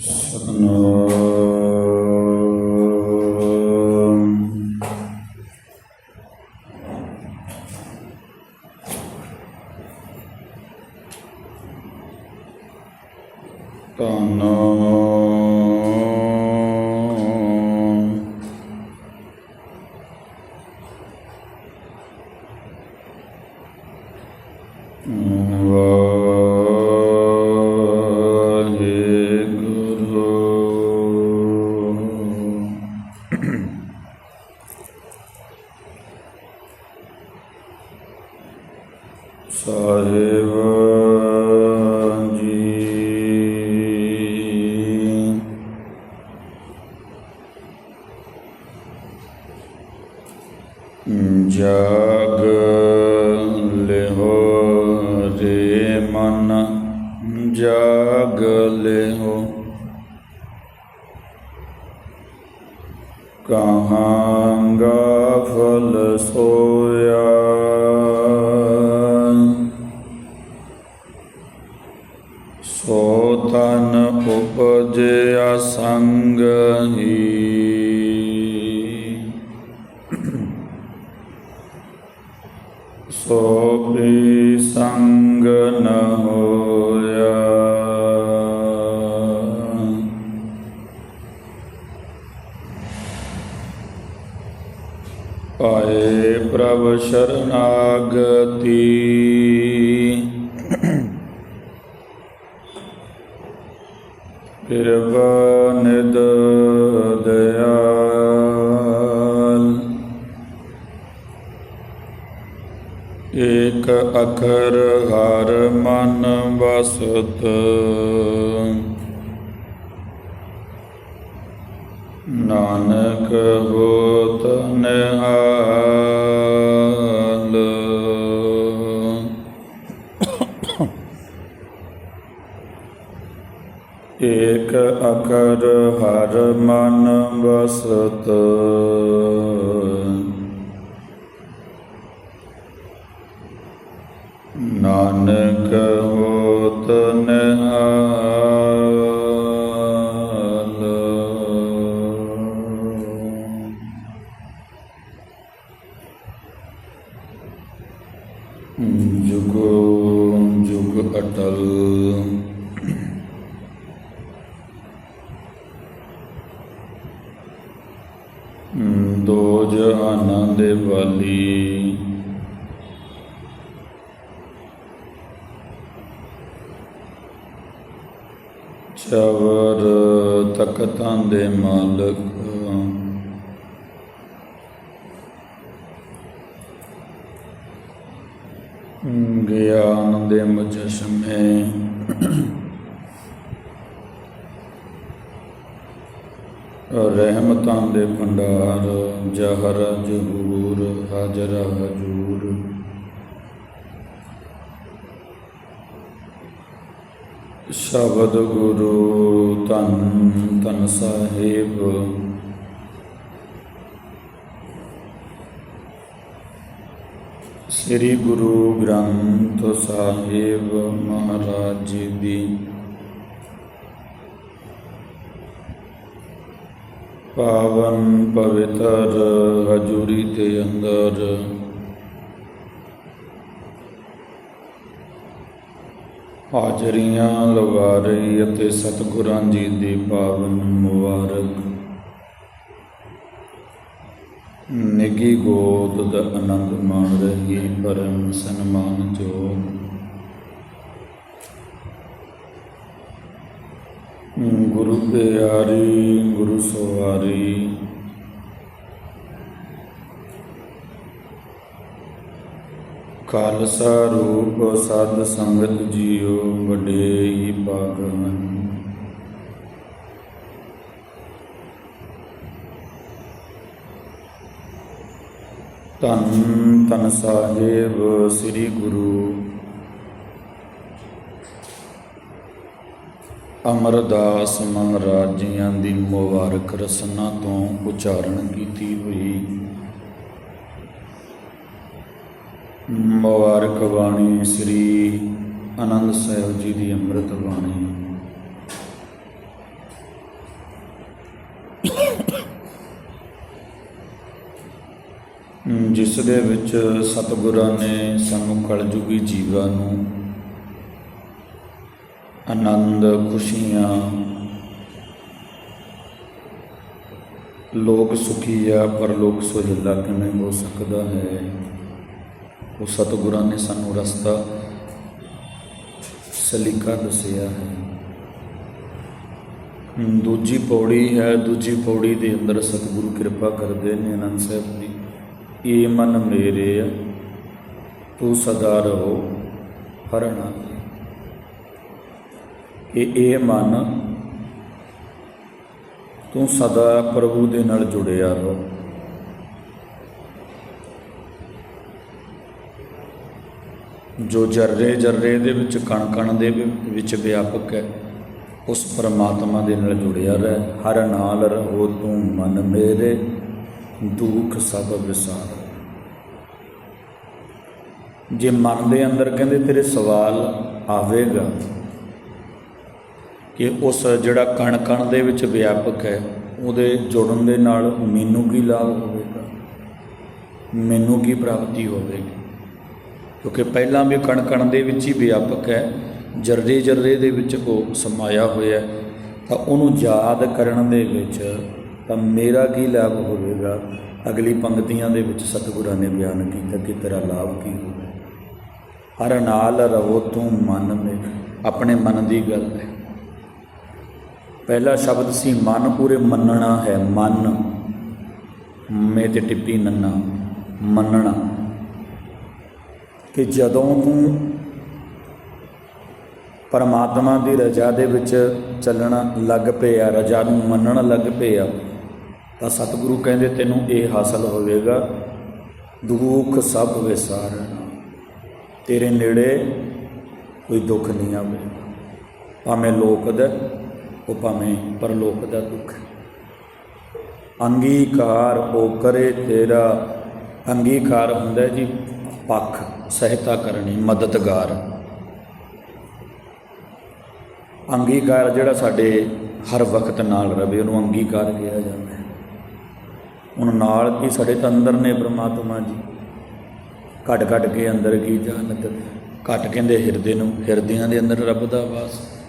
Satana. ਸਾਹਿਬ ਪ੍ਰਭ ਸ਼ਰਨਾਗਤੀ। ਕਿਰਪਾ ਨਿਦ ਦਇਆਲ। ਏਕ ਅਖਰ ਹਰ ਮਨ ਵਸਤ। ਨਾਨਕ ਹੋਤ ਨਿਹਾਲ। ਏਕ ਅਖਰ ਹਰ ਮਨ ਵਸਤ। ਨਾਨਕ ਹੋਤ ਨਿਹਾਲ। ਜੁਗੋ ਜੁਗ ਅਟਲ ਦੋ ਜਹਾਨਾਂ ਦੇ ਵਾਲੀ। ਚਵਰ ਤਖਤਾਂ ਦੇ ਮਾਲਕ। ਗਿਆਨ ਦੇ ਮੁਜਸਮੇ। ਰਹਿਮਤਾਂ ਦੇ ਭੰਡਾਰ, ਜਹਰ ਜਹੂਰ ਹਾਜ਼ਰ ਹਜੂਰ। ਸ਼ਬਦ ਗੁਰੂ ਧੰਨ ਧੰਨ ਸਾਹਿਬ। ਸ੍ਰੀ ਗੁਰੂ ਗ੍ਰੰਥ ਸਾਹਿਬ ਮਹਾਰਾਜ ਜੀ ਦੀ ਪਾਵਨ ਪਵਿੱਤਰ ਹਜੂਰੀ ਦੇ ਅੰਦਰ। ਹਾਜ਼ਰੀਆਂ ਲਵਾ ਰਹੀ ਅਤੇ ਸਤਿਗੁਰਾਂ ਜੀ ਦੀ ਪਾਵਨ ਮੁਬਾਰਕ। ਨਿੱਗੀ ਗੋਦ ਦਾ ਆਨੰਦ ਮਾਣ ਰਹੀ ਪਰਮ ਸਨਮਾਨ ਜੋ ਗੁਰੂ ਪਿਆਰੀ, ਗੁਰੂ ਸਵਾਰੀ। ਖਾਲਸਾ ਰੂਪ ਸਦ ਸੰਗਤ ਜੀਓ ਵੱਡੇ ਹੀ ਭਾਗਨ ਧੰਨ ਧੰਨ ਸਾਹਿਬ, ਸ੍ਰੀ ਗੁਰੂ ਅਮਰਦਾਸ ਮਹਾਰਾਜਿਆਂ ਦੀ ਮੁਬਾਰਕ ਰਸਨਾ ਤੋਂ ਉਚਾਰਨ ਕੀਤੀ ਹੋਈ। ਮੁਬਾਰਕ ਬਾਣੀ ਸ੍ਰੀ ਅਨੰਦ ਸਾਹਿਬ ਜੀ ਦੀ ਅੰਮ੍ਰਿਤ ਬਾਣੀ। ਜਿਸ ਦੇ ਵਿੱਚ ਸਤਿਗੁਰਾਂ ਨੇ ਸਾਨੂੰ ਕਲਯੁਗੀ ਜੀਵਾਂ ਨੂੰ ਆਨੰਦ ਖੁਸ਼ੀਆਂ। ਲੋਕ ਸੁਖੀ ਆ, ਪਰ ਲੋਕ ਸੁਹਿਲਾ ਕਿਵੇਂ ਹੋ ਸਕਦਾ ਹੈ? ਉਹ ਸਤਿਗੁਰਾਂ ਨੇ ਸਾਨੂੰ ਰਸਤਾ ਸਲੀਕਾ ਦੱਸਿਆ ਹੈ। ਦੂਜੀ ਪੌੜੀ ਹੈ, ਦੂਜੀ ਪੌੜੀ ਦੇ ਅੰਦਰ ਸਤਿਗੁਰੂ ਕਿਰਪਾ ਕਰਦੇ ਨੇ ਅਨੰਦ ਸਾਹਿਬ ਦੀ। ਇਹ ਮਨ ਮੇਰੇ ਆ, ਤੂੰ ਸਦਾ ਰਹੋ, ਹਰਣਾ। ਕਿ ਇਹ ਮਨ ਤੂੰ ਸਦਾ ਪ੍ਰਭੂ ਦੇ ਨਾਲ ਜੁੜਿਆ ਰਹੋ। ਜੋ ਜਰਰੇ ਜਰਰੇ ਦੇ ਵਿੱਚ ਕਣ ਕਣ ਦੇ ਵਿੱਚ ਵਿਆਪਕ ਹੈ, ਉਸ ਪਰਮਾਤਮਾ ਦੇ ਨਾਲ ਜੁੜਿਆ ਰਹਿ। ਹਰ ਨਾਲ ਰਹੋ ਤੂੰ ਮਨ ਮੇਰੇ, ਦੁੱਖ ਸਭ ਵਿਸਾਰ। ਜੇ ਮਨ ਦੇ ਅੰਦਰ ਕਹਿੰਦੇ ਤੇਰੇ ਸਵਾਲ ਆਵੇਗਾ ਕਿ ਉਸ ਜਿਹੜਾ ਕਣ ਕਣ ਦੇ ਵਿੱਚ ਵਿਆਪਕ ਹੈ, ਉਹਦੇ ਜੁੜਨ ਦੇ ਨਾਲ ਮੈਨੂੰ ਕੀ ਲਾਭ ਹੋਵੇਗਾ? ਮੈਨੂੰ ਕੀ ਪ੍ਰਾਪਤੀ ਹੋਵੇਗੀ? ਕਿਉਂਕਿ ਪਹਿਲਾਂ ਵੀ ਕਣ ਕਣ ਦੇ ਵਿੱਚ ਹੀ ਵਿਆਪਕ ਹੈ ਜਰਰੇ ਜਰਰੇ ਦੇ ਵਿੱਚ ਉਹ ਸਮਾਇਆ ਹੋਇਆ ਤਾਂ ਉਹਨੂੰ ਯਾਦ ਕਰਨ ਦੇ ਵਿੱਚ ਤਾਂ ਮੇਰਾ ਕੀ ਲਾਭ ਹੋਵੇਗਾ? ਅਗਲੀ ਪੰਕਤੀਆਂ ਦੇ ਵਿੱਚ ਸਤਿਗੁਰਾਂ ਨੇ ਬਿਆਨ ਕੀਤਾ ਕਿ ਤੇਰਾ ਲਾਭ ਕੀ ਹੋਵੇ ਹਰ ਨਾਲ ਰਵੋ ਤੂੰ ਮਨ ਮੇ, ਆਪਣੇ ਮਨ ਦੀ ਗੱਲ ਹੈ। ਪਹਿਲਾ ਸ਼ਬਦ ਸੀ, ਮਨ ਪੂਰੇ ਮੰਨਣਾ ਹੈ, ਮਨ। ਮੇ ਤੇ ਟਿੱਪੀ ਨੰਨਾ, ਮੰਨਣਾ। ਕਿ ਜਦੋਂ ਤੂੰ ਪਰਮਾਤਮਾ ਦੀ ਰਜ਼ਾ ਦੇ ਵਿੱਚ ਚੱਲਣਾ ਲੱਗ ਪਿਆ, ਰਜ਼ਾ ਨੂੰ ਮੰਨਣ ਲੱਗ ਪਿਆ, ਤਾਂ ਸਤਿਗੁਰੂ ਕਹਿੰਦੇ, ਤੈਨੂੰ ਇਹ ਹਾਸਲ ਹੋਵੇਗਾ। ਦੁੱਖ ਸਭ ਵਿਸਾਰਨਾ ਤੇਰੇ ਨੇੜੇ ਕੋਈ ਦੁੱਖ ਨਹੀਂ ਆਵੇ। ਭਾਵੇਂ ਲੋਕ ਦਾ ਉਹ ਭਾਵੇਂ ਪਰਲੋਕ ਦਾ ਦੁੱਖ ਅੰਗੀਕਾਰ ਉਹ ਕਰੇ ਤੇਰਾ। ਅੰਗੀਕਾਰ ਹੁੰਦਾ ਜੀ ਪੱਖ, ਸਹਾਇਤਾ ਕਰਨੀ, ਮਦਦਗਾਰ। ਅੰਗੀਕਾਰ ਜਿਹੜਾ ਸਾਡੇ ਹਰ ਵਕਤ ਨਾਲ ਰਵੇ, ਉਹਨੂੰ ਅੰਗੀਕਾਰ ਕਿਹਾ ਜਾਂਦਾ ਹੈ। ਹੁਣ ਨਾਲ ਕੀ ਸਾਡੇ ਤਾਂ ਅੰਦਰ ਨੇ ਪ੍ਰਮਾਤਮਾ ਜੀ। ਘਟ ਘਟ ਕੇ ਅੰਦਰ ਕੀ ਜਾਣਤ? ਘਟ ਕਹਿੰਦੇ ਹਿਰਦੇ ਨੂੰ, ਹਿਰਦਿਆਂ ਦੇ ਅੰਦਰ ਰੱਬ ਦਾ ਵਾਸ।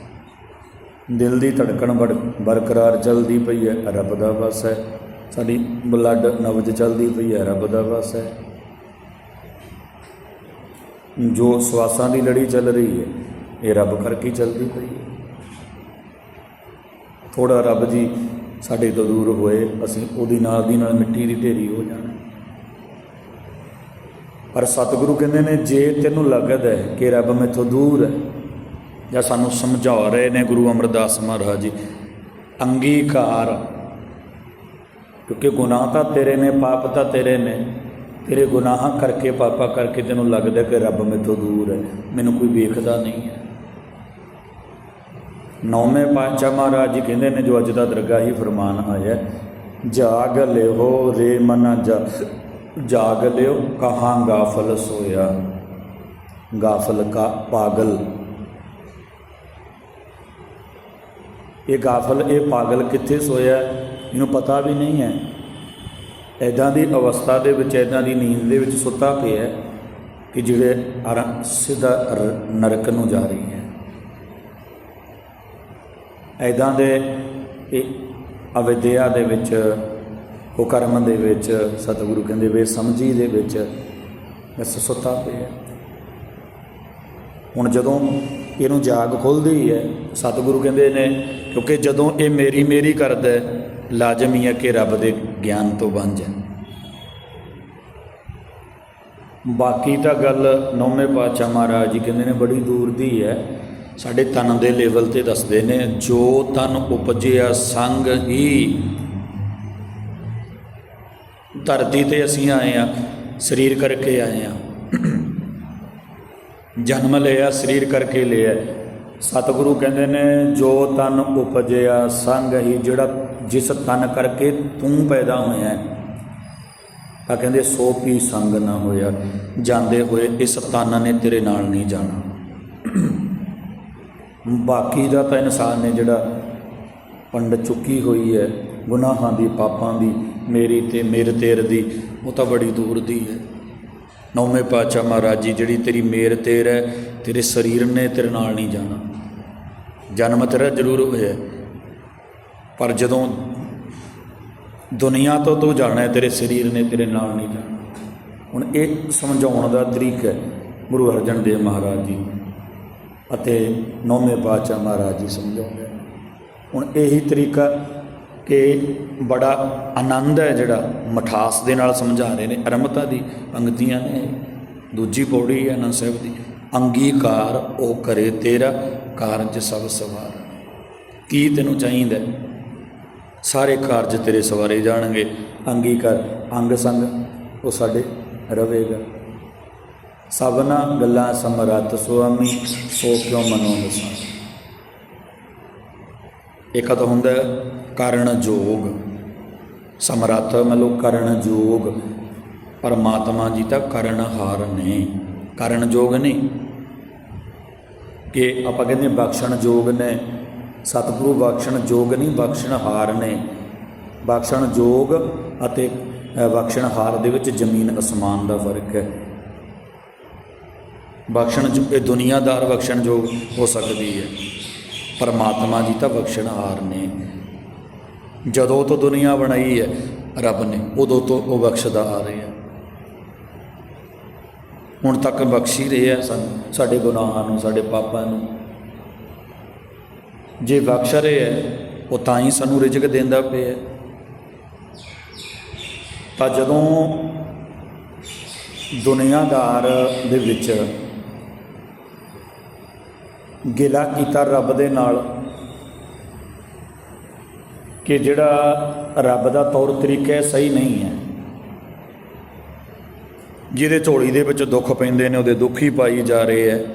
ਦਿਲ ਦੀ ਧੜਕਣ ਬੜ, ਬਰਕਰਾਰ ਚੱਲਦੀ ਪਈ ਹੈ ਰੱਬ ਦਾ ਵਾਸ ਹੈ ਸਾਡੀ ਬਲੱਡ ਨਬਜ ਚੱਲਦੀ ਪਈ ਹੈ ਰੱਬ ਦਾ ਵਾਸ ਹੈ ਜੋ ਸਵਾਸਾਂ ਦੀ ਲੜੀ ਚੱਲ ਰਹੀ ਹੈ ਇਹ ਰੱਬ ਕਰਕੇ ਚੱਲਦੀ ਪਈ ਹੈ ਥੋੜਾ ਰੱਬ ਜੀ ਸਾਡੇ ਤੋਂ ਦੂਰ ਹੋਏ, ਅਸੀਂ ਉਹਦੀ ਨਾਲ ਦੀ ਨਾਲ ਮਿੱਟੀ ਦੀ ਢੇਰੀ ਹੋ ਜਾਣਾ। ਪਰ ਸਤਿਗੁਰੂ ਕਹਿੰਦੇ ਨੇ, ਜੇ ਤੈਨੂੰ ਲੱਗਦਾ ਹੈ ਕਿ ਰੱਬ ਮੈਥੋਂ ਦੂਰ ਹੈ ਜਾਂ ਸਾਨੂੰ ਸਮਝਾ ਰਹੇ ਨੇ ਗੁਰੂ ਅਮਰਦਾਸ ਮਹਾਰਾਜ ਜੀ, ਅੰਗੀਕਾਰ। ਕਿਉਂਕਿ ਗੁਨਾਹ ਤਾਂ ਤੇਰੇ ਨੇ, ਪਾਪ ਤਾਂ ਤੇਰੇ ਨੇ। ਤੇਰੇ ਗੁਨਾਹਾਂ ਕਰਕੇ, ਪਾਪਾ ਕਰਕੇ ਤੈਨੂੰ ਲੱਗਦਾ ਕਿ ਰੱਬ ਮੇਥੋਂ ਦੂਰ ਹੈ। ਮੈਨੂੰ ਕੋਈ ਵੇਖਦਾ ਨਹੀਂ ਹੈ। ਨੌਵੇਂ ਪਾਤਸ਼ਾਹ ਮਹਾਰਾਜ ਜੀ ਕਹਿੰਦੇ ਨੇ, ਜੋ ਅੱਜ ਦਾ ਦਰਗਾਹੀ ਫਰਮਾਨ ਆਇਆ, ਜਾਗ ਲਿਓ ਰੇ ਮਨ ਜਾਗ ਲਿਓ, ਕਹਾਂ ਗਾਫਲ ਸੋਇਆ? ਗਾਫਲ ਕਾ ਪਾਗਲ। ਇਹ ਗਾਫਲ, ਇਹ ਪਾਗਲ ਕਿੱਥੇ ਸੋਇਆ? ਇਹਨੂੰ ਪਤਾ ਵੀ ਨਹੀਂ ਹੈ। ਐਦਾਂ ਦੀ ਅਵਸਥਾ ਦੇ ਵਿੱਚ ਐਦਾਂ ਦੀ ਨੀਂਦ ਦੇ ਵਿੱਚ ਸੁੱਤਾ ਪਿਆ ਕਿ ਜਿਹੜੇ ਸਿੱਧਾ ਨਰਕ ਨੂੰ ਜਾ ਰਹੀ ਹੈ। ਐਦਾਂ ਦੇ ਇਹ ਅਵਿਦਿਆ ਦੇ ਵਿੱਚ, ਉਹ ਕਰਮ ਦੇ ਵਿੱਚ, ਸਤਿਗੁਰੂ ਕਹਿੰਦੇ ਵੇ ਸਮਝੀ ਦੇ ਵਿੱਚ ਬਸ ਸੁੱਤਾ ਪਿਆ ਹੁਣ ਜਦੋਂ ਇਹਨੂੰ ਜਾਗ ਖੁੱਲਦੀ ਹੈ। ਸਤਿਗੁਰੂ ਕਹਿੰਦੇ ਨੇ ਕਿਉਂਕਿ ਜਦੋਂ ਇਹ ਮੇਰੀ ਮੇਰੀ ਕਰਦਾ ਹੈ, ਲਾਜ਼ਮ ਹੈ ਕਿ ਰੱਬ ਦੇ ਗਿਆਨ ਤੋਂ ਬਣ ਜਾ ਬਾਕੀ ਤਾਂ ਗੱਲ ਨੌਵੇਂ ਪਾਤਸ਼ਾਹ ਮਹਾਰਾਜ ਜੀ ਕਹਿੰਦੇ ਨੇ ਬੜੀ ਦੂਰ ਦੀ ਹੈ। ਸਾਡੇ ਤਨ ਦੇ ਲੈਵਲ ਤੇ ਦੱਸਦੇ ਨੇ ਜੋ ਤਨ ਉਪਜਿਆ ਸੰਗ ਹੀ। ਧਰਤੀ ਤੇ ਅਸੀਂ ਆਏ ਆ ਸਰੀਰ ਕਰਕੇ ਆਏ ਆ ਜਨਮ ਲਿਆ, ਸਰੀਰ ਕਰਕੇ ਲਿਆ। ਸਤਿਗੁਰੂ ਕਹਿੰਦੇ ਨੇ, ਜੋ ਤਨ ਉਪਜਿਆ, ਸੰਗ ਹੀ ਜਿਹੜਾ ਜਿਸ ਤਨ ਕਰਕੇ ਤੂੰ ਪੈਦਾ ਹੋਇਆ ਤਾਂ ਕਹਿੰਦੇ, ਸੋ ਕੀ ਸੰਗ ਨਾ ਹੋਇਆ। ਜਾਂਦੇ ਹੋਏ ਇਸ ਤਨ ਨੇ ਤੇਰੇ ਨਾਲ ਨਹੀਂ ਜਾਣਾ। ਬਾਕੀ ਦਾ ਤਾਂ ਇਨਸਾਨ ਨੇ ਜਿਹੜਾ ਪੰਡ ਚੁੱਕੀ ਹੋਈ ਹੈ, ਗੁਨਾਹਾਂ ਦੀ, ਪਾਪਾਂ ਦੀ, ਮੇਰੀ ਤੇ ਮੇਰੇ ਤੇਰ ਦੀ, ਉਹ ਤਾਂ ਬੜੀ ਦੂਰ ਦੀ ਹੈ। ਨੌਵੇਂ ਪਾਤਸ਼ਾਹ ਮਹਾਰਾਜ ਜੀ, ਜਿਹੜੀ ਤੇਰੀ ਮੇਰ ਤੇਰ ਹੈ, ਤੇਰੇ ਸਰੀਰ ਨੇ ਤੇਰੇ ਨਾਲ ਨਹੀਂ ਜਾਣਾ। ਜਨਮ ਤੇਰਾ ਜ਼ਰੂਰ ਹੋਇਆ ਪਰ ਜਦੋਂ ਦੁਨੀਆ ਤੋਂ ਤੂੰ ਜਾਣਾ ਤੇਰੇ ਸਰੀਰ ਨੇ ਤੇਰੇ ਨਾਲ ਨਹੀਂ ਜਾਣਾ। ਹੁਣ ਇਹ ਸਮਝਾਉਣ ਦਾ ਤਰੀਕਾ ਹੈ ਗੁਰੂ ਅਰਜਨ ਦੇਵ ਮਹਾਰਾਜ ਜੀ ਅਤੇ ਨੌਵੇਂ ਪਾਤਸ਼ਾਹ ਮਹਾਰਾਜ ਜੀ ਸਮਝਾਉਂਦੇ ਹੁਣ ਇਹੀ ਤਰੀਕਾ ਕਿ ਬੜਾ ਆਨੰਦ ਹੈ ਜਿਹੜਾ ਮਠਾਸ ਦੇ ਨਾਲ ਸਮਝਾ ਰਹੇ ਨੇ। ਅਰਮਤਾ ਦੀ ਪੰਕਤੀਆਂ ਨੇ। ਦੂਜੀ ਪੌੜੀ ਹੈ ਆਨੰਦ ਸਾਹਿਬ ਦੀ। ਅੰਗੀਕਾਰ ਉਹ ਕਰੇ ਤੇਰਾ ਕਾਰਜ ਸਭ ਸਵਾਰ। ਕੀ ਤੈਨੂੰ ਚਾਹੀਦਾ ਸਾਰੇ ਕਾਰਜ ਤੇਰੇ ਸਵਾਰੇ ਜਾਣਗੇ। ਅੰਗੀਕਾਰ, ਅੰਗ ਸੰਗ, ਉਹ ਸਾਡੇ ਰਵੇਗਾ ਸਭਨਾ ਗੱਲਾਂ ਸਮਰੱਥ ਸੁਆਮੀ, ਸੋ ਕਿਉ ਮਨੋ ਵਸਾਈ ਇੱਕ ਤਾਂ ਹੁੰਦਾ ਕਾਰਨ ਜੋਗ। ਸਮਰੱਥ ਮਤਲਬ ਕਰਨ ਜੋਗ। ਪਰਮਾਤਮਾ ਜੀ ਤਾਂ ਕਰਨਹਾਰ ਨੇ। ਕਰਨ ਜੋਗ ਨਹੀਂ ਕਿ ਆਪਾਂ ਕਹਿੰਦੇ ਹਾਂ ਬਖਸ਼ਣ ਜੋਗ ਨੇ। ਸਤਿਗੁਰੂ ਬਖਸ਼ਣ ਜੋਗ ਨਹੀਂ ਬਖਸ਼ਣਹਾਰ ਨੇ। ਬਖਸ਼ਣ ਜੋਗ ਅਤੇ ਬਖਸ਼ਣਹਾਰ ਦੇ ਵਿੱਚ ਜ਼ਮੀਨ ਅਸਮਾਨ ਦਾ ਫ਼ਰਕ ਹੈ। ਬਖਸ਼ਣ ਜੋ- ਇਹ ਦੁਨੀਆਦਾਰ ਬਖਸ਼ਣ ਯੋਗ ਹੋ ਸਕਦੀ ਹੈ। ਪਰਮਾਤਮਾ ਜੀ ਤਾਂ ਬਖਸ਼ਣਹਾਰ ਨੇ। ਜਦੋਂ ਤੋਂ ਦੁਨੀਆ ਬਣਾਈ ਹੈ, ਰੱਬ ਨੇ ਉਦੋਂ ਤੋਂ ਉਹ ਬਖਸ਼ਦਾ ਆ ਰਿਹਾ। ਹੁਣ ਤੱਕ ਬਖਸ਼ ਹੀ ਰਿਹਾ ਸਾਨੂੰ, ਸਾਡੇ ਗੁਨਾਹਾਂ ਨੂੰ, ਸਾਡੇ ਪਾਪਾਂ ਨੂੰ। ਜੇ ਬਖਸ਼ ਰਿਹਾ ਹੈ ਉਹ ਤਾਂ ਹੀ ਸਾਨੂੰ ਰਿਜ਼ਕ ਦਿੰਦਾ ਪਿਆ ਤਾਂ ਜਦੋਂ ਦੁਨੀਆਦਾਰ ਦੇ ਵਿੱਚ ਗਿਲਾ ਕੀਤਾ ਰੱਬ ਦੇ ਨਾਲ ਕਿ ਜਿਹੜਾ ਰੱਬ ਦਾ ਤੌਰ ਤਰੀਕਾ ਹੈ, ਸਹੀ ਨਹੀਂ ਹੈ। ਜਿਹਦੇ ਝੋਲੀ ਦੇ ਵਿੱਚ ਦੁੱਖ ਪੈਂਦੇ ਨੇ, ਉਹਦੇ ਦੁੱਖ ਹੀ ਪਾਈ ਜਾ ਰਹੇ ਹੈ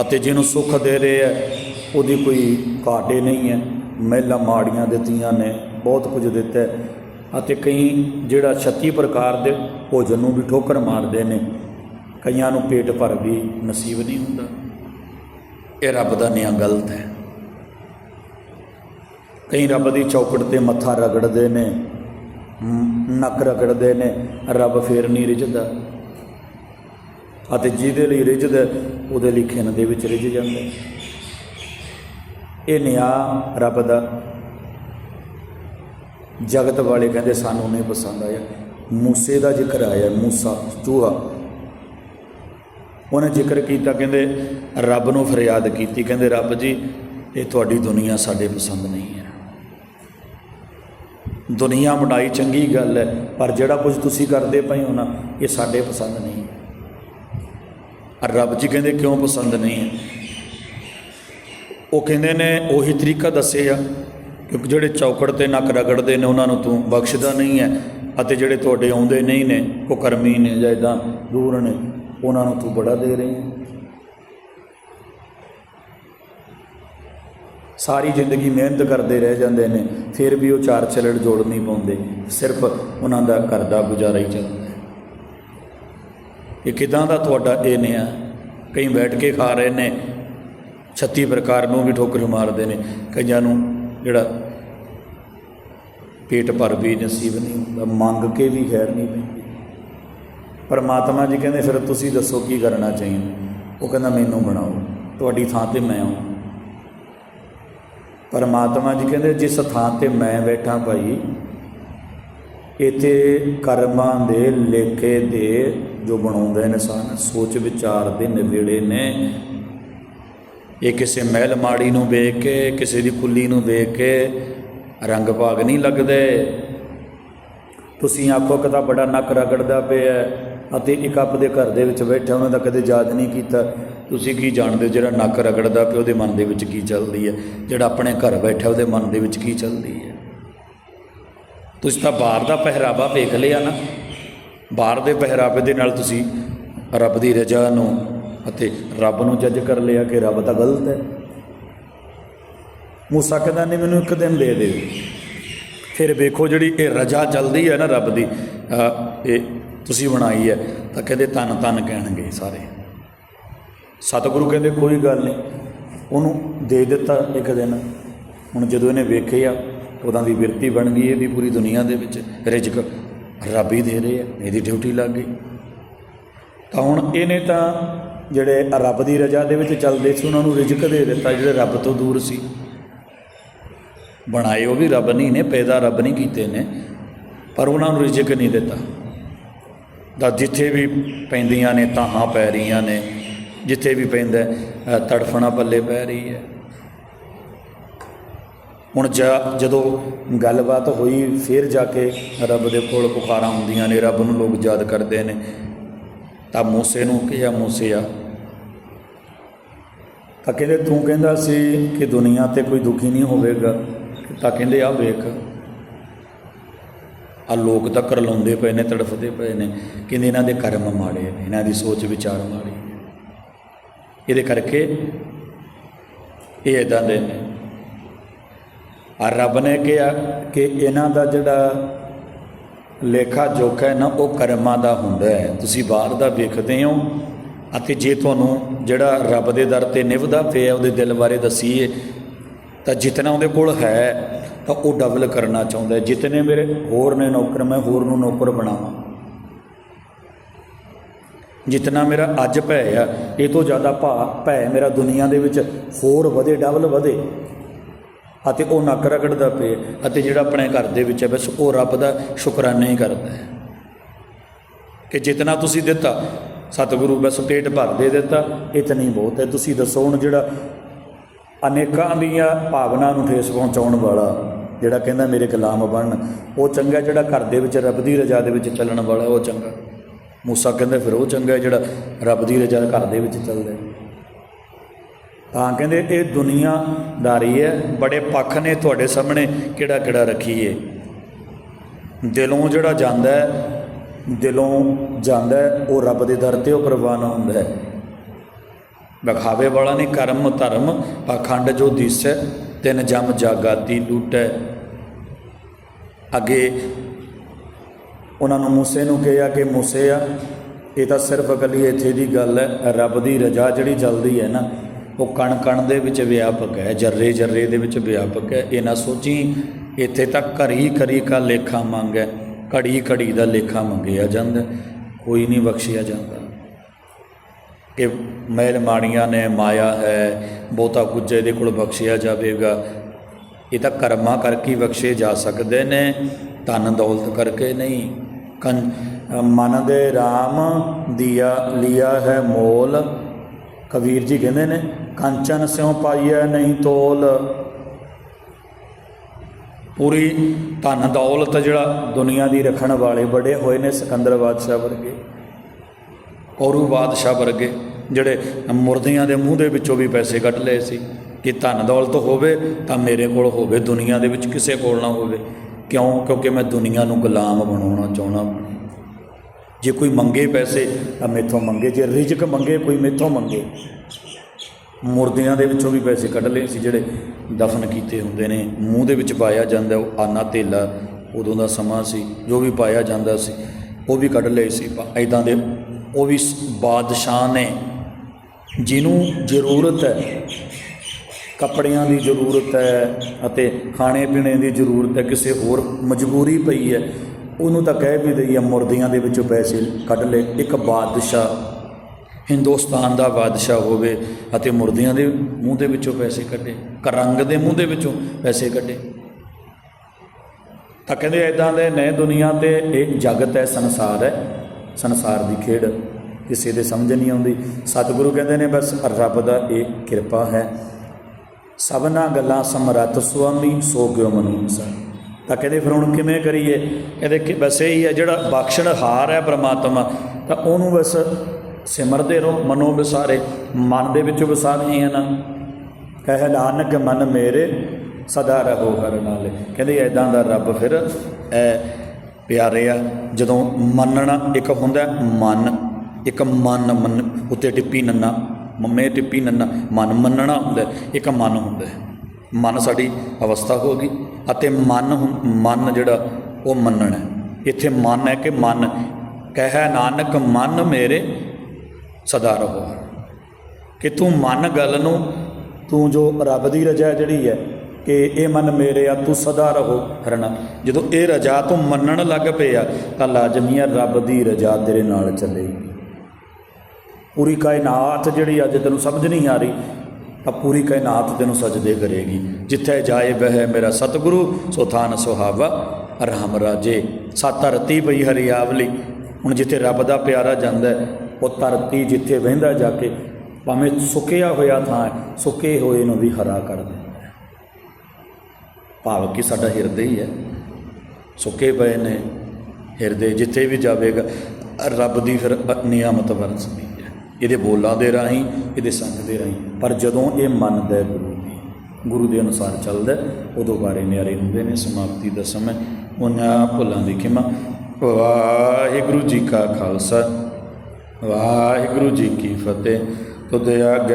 ਅਤੇ ਜਿਹਨੂੰ ਸੁੱਖ ਦੇ ਰਹੇ ਹੈ, ਉਹਦੀ ਕੋਈ ਘਾਟੇ ਨਹੀਂ ਹੈ। ਮਹਿਲਾ ਮਾੜੀਆਂ ਦਿੱਤੀਆਂ ਨੇ, ਬਹੁਤ ਕੁਝ ਦਿੱਤਾ ਅਤੇ ਕਈ ਜਿਹੜਾ 36 ਪ੍ਰਕਾਰ ਦੇ ਭੋਜਨ ਨੂੰ ਵੀ ਠੋਕਰ ਮਾਰਦੇ ਨੇ, ਕਈਆਂ ਨੂੰ ਪੇਟ ਭਰ ਵੀ ਨਸੀਬ ਨਹੀਂ ਹੁੰਦਾ। ਇਹ ਰੱਬ ਦਾ ਨਿਆਂ ਗਲਤ ਹੈ। ਕਈ ਰੱਬ ਦੀ ਚੌਕਟ ਤੇ ਮੱਥਾ ਰਗੜਦੇ ਨੇ ਨੱਕ ਰਗੜਦੇ ਨੇ, ਰੱਬ ਫੇਰ ਨਹੀਂ ਰਿਝਦਾ। ਅਤੇ ਜਿਹਦੇ ਲਈ ਰਿਝਦਾ, ਉਹਦੇ ਲਈ ਖਿੰਨ ਦੇ ਵਿੱਚ ਰਿਝ ਜਾਂਦਾ। ਇਹ ਨਿਆਂ ਰੱਬ ਦਾ। ਜਗਤ ਵਾਲੇ ਕਹਿੰਦੇ, ਸਾਨੂੰ ਨਹੀਂ ਪਸੰਦ ਆਇਆ। ਮੂਸੇ ਦਾ ਜ਼ਿਕਰ ਆਇਆ, ਮੂਸਾ, ਚੂਹਾ। ਉਹਨੇ ਜ਼ਿਕਰ ਕੀਤਾ, ਕਹਿੰਦੇ, ਰੱਬ ਨੂੰ ਫਰਿਆਦ ਕੀਤੀ। ਕਹਿੰਦੇ, ਰੱਬ ਜੀ, ਇਹ ਤੁਹਾਡੀ ਦੁਨੀਆ ਸਾਡੇ ਪਸੰਦ ਨਹੀਂ ਹੈ। ਦੁਨੀਆ ਬਣਾਈ ਚੰਗੀ ਗੱਲ ਹੈ, ਪਰ ਜਿਹੜਾ ਕੁਝ ਤੁਸੀਂ ਕਰਦੇ ਪਏ ਹੋ ਨਾ, ਇਹ ਸਾਡੇ ਪਸੰਦ ਨਹੀਂ ਹੈ। ਰੱਬ ਜੀ ਕਹਿੰਦੇ ਕਿਉਂ ਪਸੰਦ ਨਹੀਂ ਹੈ? ਉਹ ਕਹਿੰਦੇ ਨੇ, ਉਹੀ ਤਰੀਕਾ ਦੱਸਿਆ ਕਿਉਂਕਿ ਜਿਹੜੇ ਚੌਕੜ ਤੇ ਨੱਕ ਰਗੜਦੇ ਨੇ, ਉਹਨਾਂ ਨੂੰ ਤੂੰ ਬਖਸ਼ਦਾ ਨਹੀਂ ਹੈ, ਅਤੇ ਜਿਹੜੇ ਤੁਹਾਡੇ ਆਉਂਦੇ ਨਹੀਂ ਨੇ, ਉਹ ਕਰਮੀ ਨੇ ਜਾਂ ਇਦਾਂ ਦੂਰ ਨੇ, ਉਹਨਾਂ ਨੂੰ ਤੂੰ ਬੜਾ ਦੇ ਰਹੀ ਹੈ। ਸਾਰੀ ਜ਼ਿੰਦਗੀ ਮਿਹਨਤ ਕਰਦੇ ਰਹਿ ਜਾਂਦੇ ਨੇ, ਫਿਰ ਵੀ ਉਹ ਚਾਰ ਛਲੜ ਜੋੜ ਨਹੀਂ ਪਾਉਂਦੇ। ਸਿਰਫ ਉਹਨਾਂ ਦਾ ਘਰ ਦਾ ਗੁਜ਼ਾਰਾ ਹੀ ਚੱਲਦਾ ਇਹ ਕਿਦਾਂ ਦਾ ਤੁਹਾਡਾ ਇਹ ਨਿਆ ਕਈ ਬੈਠ ਕੇ ਖਾ ਰਹੇ ਨੇ 36 ਪ੍ਰਕਾਰ ਨੂੰ ਵੀ ਠੋਕਰ ਮਾਰਦੇ ਨੇ। ਕਈਆਂ ਨੂੰ ਜਿਹੜਾ ਪੇਟ ਭਰ ਵੀ ਨਸੀਬ ਨਹੀਂ ਹੁੰਦਾ, ਮੰਗ ਕੇ ਵੀ ਖੈਰ ਨਹੀਂ ਪੈਂਦੀ। ਪਰਮਾਤਮਾ ਜੀ ਕਹਿੰਦੇ, ਫਿਰ ਤੁਸੀਂ ਦੱਸੋ ਕੀ ਕਰਨਾ ਚਾਹੀਦਾ? ਉਹ ਕਹਿੰਦਾ, ਮੈਨੂੰ ਬਣਾਓ, ਤੁਹਾਡੀ ਥਾਂ ਤੇ ਮੈਂ ਆਉਂ। ਪਰਮਾਤਮਾ ਜੀ ਕਹਿੰਦੇ, ਜਿਸ ਥਾਂ ਤੇ ਮੈਂ ਬੈਠਾ ਭਾਈ, ਇੱਥੇ ਕਰਮਾਂ ਦੇ ਲੇਖੇ ਦੇ ਜੋ ਬਣਾਉਂਦੇ ਨੇ ਸਨ, ਸੋਚ ਵਿਚਾਰ ਦੇ ਨਵੇੜੇ ਨੇ। ਇਹ ਕਿਸੇ ਮਹਿਲ ਮਾੜੀ ਨੂੰ ਵੇਖ ਕੇ, ਕਿਸੇ ਦੀ ਕੁੱਲੀ ਨੂੰ ਵੇਖ ਕੇ ਰੰਗ ਭਾਗ ਨਹੀਂ ਲੱਗਦੇ। ਤੁਸੀਂ ਆਖੋ ਕਿ ਤਾਂ ਬੜਾ ਨੱਕ ਰਗੜਦਾ ਪਿਆ ਅਤੇ ਇੱਕ ਆਪ ਦੇ ਘਰ ਦੇ ਵਿੱਚ ਬੈਠਾ ਉਹਨਾਂ ਦਾ ਕਦੇ ਯਾਦ ਨਹੀਂ ਕੀਤਾ। ਤੁਸੀਂ ਕੀ ਜਾਣਦੇ ਹੋ ਜਿਹੜਾ ਨੱਕ ਰਗੜਦਾ ਪਿਆ ਉਹਦੇ ਮਨ ਦੇ ਵਿੱਚ ਕੀ ਚੱਲਦੀ ਹੈ? ਜਿਹੜਾ ਆਪਣੇ ਘਰ ਬੈਠਾ ਉਹਦੇ ਮਨ ਦੇ ਵਿੱਚ ਕੀ ਚੱਲਦੀ ਹੈ? ਤੁਸੀਂ ਤਾਂ ਬਾਹਰ ਦਾ ਪਹਿਰਾਵਾ ਵੇਖ ਲਿਆ ਨਾ। ਬਾਹਰ ਦੇ ਪਹਿਰਾਵੇ ਦੇ ਨਾਲ ਤੁਸੀਂ ਰੱਬ ਦੀ ਰਜ਼ਾ ਨੂੰ ਅਤੇ ਰੱਬ ਨੂੰ ਜੱਜ ਕਰ ਲਿਆ ਕਿ ਰੱਬ ਤਾਂ ਗਲਤ ਹੈ। ਮੂਸਾ ਕਹਿੰਦਾ, ਨਹੀਂ, ਮੈਨੂੰ ਇੱਕ ਦਿਨ ਦੇ ਦੇ। ਫਿਰ ਵੇਖੋ ਜਿਹੜੀ ਇਹ ਰਜ਼ਾ ਚੱਲਦੀ ਹੈ ਨਾ ਰੱਬ ਦੀ ਇਹ ਤੁਸੀਂ ਬਣਾਈ ਹੈ ਤਾਂ ਕਹਿੰਦੇ ਤਨ ਤਨ ਕਹਿਣਗੇ ਸਾਰੇ। ਸਤਿਗੁਰੂ ਕਹਿੰਦੇ, ਕੋਈ ਗੱਲ ਨਹੀਂ। ਉਹਨੂੰ ਦੇ ਦਿੱਤਾ ਇੱਕ ਦਿਨ। ਹੁਣ ਜਦੋਂ ਇਹਨੇ ਵੇਖਿਆ ਉਹਨਾਂ ਦੀ ਬਿਰਤੀ ਬਣ ਗਈ ਇਹਦੀ ਪੂਰੀ ਦੁਨੀਆ ਦੇ ਵਿੱਚ। ਰਿਜ਼ਕ ਰੱਬ ਹੀ ਦੇ ਰਹੇ ਆ, ਇਹਦੀ ਡਿਊਟੀ ਲੱਗ ਗਈ। ਤਾਂ ਹੁਣ ਇਹਨੇ ਤਾਂ ਜਿਹੜੇ ਰੱਬ ਦੀ ਰਜ਼ਾ ਦੇ ਵਿੱਚ ਚੱਲਦੇ ਸੀ, ਉਹਨਾਂ ਨੂੰ ਰਿਜ਼ਕ ਦੇ ਦਿੱਤਾ, ਜਿਹੜੇ ਰੱਬ ਤੋਂ ਦੂਰ ਸੀ। ਬਣਾਏ ਉਹ ਵੀ ਰੱਬ ਨਹੀਂ ਨੇ, ਪੈਦਾ ਰੱਬ ਨਹੀਂ ਕੀਤੇ ਨੇ, ਪਰ ਉਹਨਾਂ ਨੂੰ ਰਿਜ਼ਕ ਨਹੀਂ ਦਿੱਤਾ। ਦਾ ਜਿੱਥੇ ਵੀ ਪੈਂਦੀਆਂ ਨੇ, ਤਾਹਾਂ ਪੈ ਰਹੀਆਂ ਨੇ ਜਿੱਥੇ ਵੀ ਪੈਂਦਾ ਤੜਫਣਾ ਪੱਲੇ ਪੈ ਰਹੀ ਹੈ। ਹੁਣ ਜਾ- ਜਦੋਂ ਗੱਲਬਾਤ ਹੋਈ, ਫਿਰ ਜਾ ਕੇ ਰੱਬ ਦੇ ਕੋਲ ਪੁਕਾਰਾਂ ਹੁੰਦੀਆਂ ਨੇ, ਰੱਬ ਨੂੰ ਲੋਕ ਯਾਦ ਕਰਦੇ ਨੇ। ਤਾਂ ਮੂਸੇ ਨੂੰ ਕਿਹਾ ਆ। ਤਾਂ ਕਹਿੰਦੇ, ਤੂੰ ਕਹਿੰਦਾ ਸੀ ਕਿ ਦੁਨੀਆ ਤੇ ਕੋਈ ਦੁਖੀ ਨਹੀਂ ਹੋਵੇਗਾ, ਤਾਂ ਕਹਿੰਦੇ ਆ ਵੇਖ। ਆ ਲੋਕ ਤਾਂ ਕਰਲਾਉਂਦੇ ਪਏ ਨੇ, ਤੜਫਦੇ ਪਏ ਨੇ। ਕਹਿੰਦੇ, ਇਹਨਾਂ ਦੇ ਕਰਮ ਮਾੜੇ ਨੇ, ਇਹਨਾਂ ਦੀ ਸੋਚ ਵਿਚਾਰ ਮਾੜੇ ਇਹਦੇ ਕਰਕੇ ਇਹ ਇਦਾਂ ਦੇ ਨੇ। ਆ ਰੱਬ ਨੇ ਕਿਹਾ ਕਿ ਇਹਨਾਂ ਦਾ ਜਿਹੜਾ ਲੇਖਾ ਜੋਖਾ ਹੈ ਨਾ, ਉਹ ਕਰਮਾਂ ਦਾ ਹੁੰਦਾ ਹੈ। ਤੁਸੀਂ ਬਾਹਰ ਦਾ ਵੇਖਦੇ ਹੋ ਅਤੇ ਜੇ ਤੁਹਾਨੂੰ ਜਿਹੜਾ ਰੱਬ ਦੇ ਦਰ ਤੇ ਨਿਭਦਾ ਪਿਆ ਉਹਦੇ ਦਿਲ ਬਾਰੇ ਦਸੀਏ, ਤਾਂ ਜਿਤਨਾ ਉਹਦੇ ਕੋਲ ਹੈ, ਤਾਂ ਉਹ ਡਬਲ ਕਰਨਾ ਚਾਹੁੰਦਾ ਹੈ। ਜਿਤਨੇ ਮੇਰੇ ਹੋਰ ਨੇ ਨੌਕਰ, ਮੈਂ ਹੋਰ ਨੂੰ ਨੌਕਰ ਬਣਾਵਾਂ। ਜਿਤਨਾ ਮੇਰਾ ਅੱਜ ਭੈ ਆ, ਇਹ ਤੋਂ ਜ਼ਿਆਦਾ ਭਾ, ਭੈ ਮੇਰਾ ਦੁਨੀਆ ਦੇ ਵਿੱਚ ਹੋਰ ਵਧੇ, ਡਬਲ ਵਧੇ। ਅਤੇ ਉਹ ਨੱਕ ਰਗੜਦਾ ਪਏ ਅਤੇ ਜਿਹੜਾ ਆਪਣੇ ਘਰ ਦੇ ਵਿੱਚ ਹੈ ਬਸ ਉਹ ਰੱਬ ਦਾ ਸ਼ੁਕਰਾਨਾ ਹੀ ਕਰਦਾ ਹੈ। ਕਿ ਜਿਤਨਾ ਤੁਸੀਂ ਦਿੱਤਾ, ਸਤਿਗੁਰੂ ਬਸ ਪੇਟ ਭਰ ਦੇ ਦਿੱਤਾ, ਇਤਨੀ ਬਹੁਤ ਹੈ। ਤੁਸੀਂ ਦੱਸੋ ਹੁਣ ਜਿਹੜਾ ਅਨੇਕਾਂ ਦੀਆਂ ਭਾਵਨਾ ਨੂੰ ਠੇਸ ਪਹੁੰਚਾਉਣ ਵਾਲਾ, ਜਿਹੜਾ ਕਹਿੰਦਾ ਮੇਰੇ ਗੁਲਾਮ ਬਣਨ, ਉਹ ਚੰਗਾ ਜਿਹੜਾ ਘਰ ਦੇ ਵਿੱਚ ਰੱਬ ਦੀ ਰਜ਼ਾ ਦੇ ਵਿੱਚ ਚੱਲਣ ਵਾਲਾ, ਉਹ ਚੰਗਾ। ਮੂਸਾ ਕਹਿੰਦਾ ਫਿਰ ਉਹ ਚੰਗਾ ਜਿਹੜਾ ਰੱਬ ਦੀ ਰਜ਼ਾ ਘਰ ਦੇ ਵਿੱਚ ਚੱਲਦਾ ਤਾਂ ਕਹਿੰਦੇ ਇਹ ਦੁਨੀਆਦਾਰੀ ਹੈ, ਬੜੇ ਪੱਖ ਨੇ ਤੁਹਾਡੇ ਸਾਹਮਣੇ ਕਿਹੜਾ ਕਿਹੜਾ ਰੱਖੀਏ। ਦਿਲੋਂ ਜਿਹੜਾ ਜਾਂਦਾ ਹੈ, ਦਿਲੋਂ ਜਾਂਦਾ ਉਹ ਰੱਬ ਦੇ ਦਰ ਤੇ ਉਹ ਪ੍ਰਵਾਨ ਹੁੰਦਾ ਹੈ। ਵਿਖਾਵੇ ਵਾਲਾ ਨਹੀਂ, ਕਰਮ ਧਰਮ ਪਾਖੰਡ ਜੋ ਦਿਸੈ ਤਿੰਨ ਜਮ ਜਾਗਾਤੀ ਲੂਟੈ ਅੱਗੇ ਉਹਨਾਂ ਨੂੰ ਮੂਸੇ ਨੂੰ ਕਿਹਾ ਕਿ ਮੂਸੇ ਆ, ਇਹ ਤਾਂ ਸਿਰਫ ਇਕੱਲੀ ਇੱਥੇ ਦੀ ਗੱਲ ਹੈ, ਰੱਬ ਦੀ ਰਜ਼ਾ ਜਿਹੜੀ ਚੱਲਦੀ ਹੈ ਨਾ, ਉਹ ਕਣ ਕਣ ਦੇ ਵਿੱਚ ਵਿਆਪਕ ਹੈ ਜਰਰੇ ਜਰਰੇ ਦੇ ਵਿੱਚ ਵਿਆਪਕ ਹੈ, ਇਹ ਨਾ ਸੋਚੀ, ਇੱਥੇ ਤਾਂ ਘਰੀ ਘਰੀ ਕਾ ਲੇਖਾ ਹੈ ਘੜੀ ਘੜੀ ਦਾ ਲੇਖਾ ਮੰਗਿਆ ਜਾਂਦਾ, ਕੋਈ ਨਹੀਂ ਬਖਸ਼ਿਆ ਜਾਂਦਾ। ਕਿ ਮਹਿਲ ਮਾਣੀਆਂ ਨੇ ਮਾਇਆ ਹੈ, ਬਹੁਤਾ ਕੁਝ ਇਹਦੇ ਕੋਲ ਬਖਸ਼ਿਆ ਜਾਵੇਗਾ, ਇਹ ਤਾਂ ਕਰਮਾਂ ਕਰਕੇ ਬਖਸ਼ੇ ਜਾ ਸਕਦੇ ਨੇ, ਧਨ ਦੌਲਤ ਕਰਕੇ ਨਹੀਂ। ਮਨ ਦੇ RAM ਦੀਆ ਲਿਆ ਹੈ ਮੋਲ। ਕਬੀਰ ਜੀ ਕਹਿੰਦੇ ਨੇ, ਕੰਚਨ ਸਿਉ ਪਾਈਐ ਨਹੀਂ ਤੋਲ। ਪੂਰੀ ਧਨ ਦੌਲਤ ਜਿਹੜਾ ਦੁਨੀਆ ਦੀ ਰੱਖਣ ਵਾਲੇ ਬੜੇ ਹੋਏ ਨੇ ਸਿਕੰਦਰ ਬਾਦਸ਼ਾਹ ਵਰਗੇ ਔਰੂ ਬਾਦਸ਼ਾਹ ਵਰਗੇ, ਜਿਹੜੇ ਮੁਰਦਿਆਂ ਦੇ ਮੂੰਹ ਦੇ ਵਿੱਚੋਂ ਵੀ ਪੈਸੇ ਕੱਢ ਲਏ ਸੀ ਕਿ ਧਨ ਦੌਲਤ ਹੋਵੇ ਤਾਂ ਮੇਰੇ ਕੋਲ ਹੋਵੇ, ਦੁਨੀਆ ਦੇ ਵਿੱਚ ਕਿਸੇ ਕੋਲ ਨਾ ਹੋਵੇ। ਕਿਉਂ? ਕਿਉਂਕਿ ਮੈਂ ਦੁਨੀਆ ਨੂੰ ਗੁਲਾਮ ਬਣਾਉਣਾ ਚਾਹੁੰਦਾ। ਜੇ ਕੋਈ ਮੰਗੇ ਪੈਸੇ, ਤਾਂ ਮੇਥੋਂ ਮੰਗੇ। ਜੇ ਰਿਜ਼ਕ ਮੰਗੇ, ਕੋਈ ਮੇਥੋਂ ਮੰਗੇ। ਮੁਰਦਿਆਂ ਦੇ ਵਿੱਚੋਂ ਵੀ ਪੈਸੇ ਕੱਢ ਲਏ ਸੀ, ਜਿਹੜੇ ਦਫਨ ਕੀਤੇ ਹੁੰਦੇ ਨੇ। ਮੂੰਹ ਦੇ ਵਿੱਚ ਪਾਇਆ ਜਾਂਦਾ, ਉਹ ਆਨਾ ਧੇਲਾ ਉਦੋਂ ਦਾ ਸਮਾਂ ਸੀ, ਜੋ ਵੀ ਪਾਇਆ ਜਾਂਦਾ ਸੀ, ਉਹ ਵੀ ਕੱਢ ਲਏ ਸੀ। ਐਦਾਂ ਦੇ ਉਹ ਵੀ ਸ- ਬਾਦਸ਼ਾਹ ਨੇ, ਜਿਹਨੂੰ ਜ਼ਰੂਰਤ ਹੈ ਕੱਪੜਿਆਂ ਦੀ ਜ਼ਰੂਰਤ ਹੈ ਅਤੇ ਖਾਣੇ ਪੀਣੇ ਦੀ ਜ਼ਰੂਰਤ ਹੈ, ਕਿਸੇ ਹੋਰ ਮਜਬੂਰੀ ਪਈ ਹੈ, ਉਹਨੂੰ ਤਾਂ ਕਹਿ ਵੀ ਦਈਏ ਮੁਰਦਿਆਂ ਦੇ ਵਿੱਚੋਂ ਪੈਸੇ ਕੱਢ ਲਏ। ਇੱਕ ਬਾਦਸ਼ਾਹ, ਹਿੰਦੁਸਤਾਨ ਦਾ ਬਾਦਸ਼ਾਹ ਹੋਵੇ ਅਤੇ ਮੁਰਦਿਆਂ ਦੇ ਮੂੰਹ ਦੇ ਵਿੱਚੋਂ ਪੈਸੇ ਕੱਢੇ, ਕਰੰਗ ਦੇ ਮੂੰਹ ਦੇ ਵਿੱਚੋਂ ਪੈਸੇ ਕੱਢੇ। ਤਾਂ ਕਹਿੰਦੇ ਐਦਾਂ ਦੇ ਨੇ ਦੁਨੀਆ ਤੇ ਇਹ ਜਗਤ ਹੈ, ਸੰਸਾਰ ਹੈ, ਸੰਸਾਰ ਦੀ ਖੇਡ। ਕਿਸੇ ਦੇ ਸਮਝ ਨਹੀਂ ਆਉਂਦੀ। ਸਤਿਗੁਰੂ ਕਹਿੰਦੇ ਨੇ ਬਸ ਰੱਬ ਦਾ ਇਹ ਕਿਰਪਾ ਹੈ। ਸਭਨਾ ਗੱਲਾਂ ਸਮਰੱਥ ਸੁਆਮੀ, ਸੋ ਗਿਓ ਮਨੂੰਸਾ ਤਾਂ ਕਹਿੰਦੇ ਫਿਰ ਹੁਣ ਕਿਵੇਂ ਕਰੀਏ? ਕਹਿੰਦੇ ਕਿ ਬਸ ਇਹੀ ਹੈ, ਜਿਹੜਾ ਬਖਸ਼ਣਹਾਰ ਹੈ ਪ੍ਰਮਾਤਮਾ, ਤਾਂ ਉਹਨੂੰ ਬਸ ਸਿਮਰਦੇ ਰਹੋ, ਮਨੋ ਵਿਸਾਰੇ। ਮਨ ਦੇ ਵਿੱਚ ਵਿਸਾਰੇ ਨਾ। ਕਹਿ ਨਾਨਕ ਮਨ ਮੇਰੇ, ਸਦਾ ਰਹੋ ਹਰ ਨਾਲੇ। ਕਹਿੰਦੇ ਐਦਾਂ ਦਾ ਰੱਬ ਫਿਰ, ਐ ਪਿਆਰੇ ਆ, ਜਦੋਂ ਮੰਨਣਾ ਇੱਕ ਹੁੰਦਾ, ਮਨ, ਇੱਕ ਮਨ ਮਨ ਉੱਤੇ ਟਿੱਪੀ ਨੰਨਾ। ਮੰਮੇ ਟਿੱਪੀ ਨੰਨਾ, ਮਨ ਮੰਨਣਾ ਹੁੰਦਾ ਇੱਕ ਮਨ ਹੁੰਦਾ ਮਨ ਸਾਡੀ ਅਵਸਥਾ ਹੋ ਗਈ ਅਤੇ ਮਨ ਹੁੰ- ਮਨ ਜਿਹੜਾ ਉਹ ਮੰਨਣਾ ਇੱਥੇ ਮਨ ਹੈ ਕਿ ਮਨ ਕਹਿ ਨਾਨਕ, ਮਨ ਮੇਰੇ ਸਦਾ ਰਹੋ। ਕਿ ਤੂੰ ਮਨ ਗੱਲ ਨੂੰ, ਤੂੰ ਜੋ ਰੱਬ ਦੀ ਰਜਾ ਜਿਹੜੀ ਹੈ, ਕਿ ਇਹ ਮਨ ਮੇਰੇ ਆ, ਤੂੰ ਸਦਾ ਰਹੋ ਹਰਣਾ ਜਦੋਂ ਇਹ ਰਜਾ ਤੂੰ ਮੰਨਣ ਲੱਗ ਪਿਆ, ਤਾਂ ਲਾਜ਼ਮੀ ਆ ਰੱਬ ਦੀ ਰਜਾ ਤੇਰੇ ਨਾਲ ਚੱਲੇਗੀ। ਪੂਰੀ ਕਾਇਨਾਤ ਜਿਹੜੀ ਅੱਜ ਤੈਨੂੰ ਸਮਝ ਨਹੀਂ ਆ ਰਹੀ, ਤਾਂ ਪੂਰੀ ਕਾਇਨਾਤ ਤੈਨੂੰ ਸਜਦੇ ਕਰੇਗੀ। ਜਿੱਥੇ ਜਾਏ ਬਹਿ ਮੇਰਾ ਸਤਿਗੁਰੂ, ਸੋ ਥਾਨ ਸੁਹਾਵਾ, ਰਾਮ ਰਾਜੇ। ਸਤ ਧਰਤੀ ਪਈ ਹਰੀਆਵਲੀ, ਹੁਣ ਜਿੱਥੇ ਰੱਬ ਦਾ ਪਿਆਰਾ ਜਾਂਦਾ ਉਹ ਧਰਤੀ ਜਿੱਥੇ ਵਹਿੰਦਾ ਜਾ ਕੇ ਭਾਵੇਂ ਸੁੱਕਿਆ ਹੋਇਆ ਥਾਂ ਸੁੱਕੇ ਹੋਏ ਨੂੰ ਵੀ ਹਰਾ ਕਰ ਦਿੰਦਾ ਭਾਵ ਕਿ ਸਾਡਾ ਹਿਰਦੇ ਹੀ ਹੈ। ਸੁੱਕੇ ਪਏ ਨੇ ਹਿਰਦੇ, ਜਿੱਥੇ ਵੀ ਜਾਵੇਗਾ, ਰੱਬ ਦੀ ਫਿਰ ਨਿਆਮਤ ਵਰਸਦੀ। ਇਹਦੇ ਬੋਲਾਂ ਦੇ ਰਾਹੀਂ, ਇਹਦੇ ਸੰਗ ਦੇ ਰਾਹੀਂ। ਪਰ ਜਦੋਂ ਇਹ ਮੰਨਦਾ ਗੁਰੂ ਦੀ, ਗੁਰੂ ਦੇ ਅਨੁਸਾਰ ਚੱਲਦਾ ਉਦੋਂ ਬਾਰੇ ਨਿਆਰੇ ਹੁੰਦੇ ਨੇ, ਸਮਾਪਤੀ ਦਾ ਸਮਾਂ ਉਹਨਾਂ ਭੁੱਲਾਂ ਦੀ ਖਿਮਾ। ਵਾਹਿਗੁਰੂ ਜੀ ਕਾ ਖਾਲਸਾ, ਵਾਹਿਗੁਰੂ ਜੀ ਕੀ ਫਤਿਹ। ਤੁਧ ਆਗੇ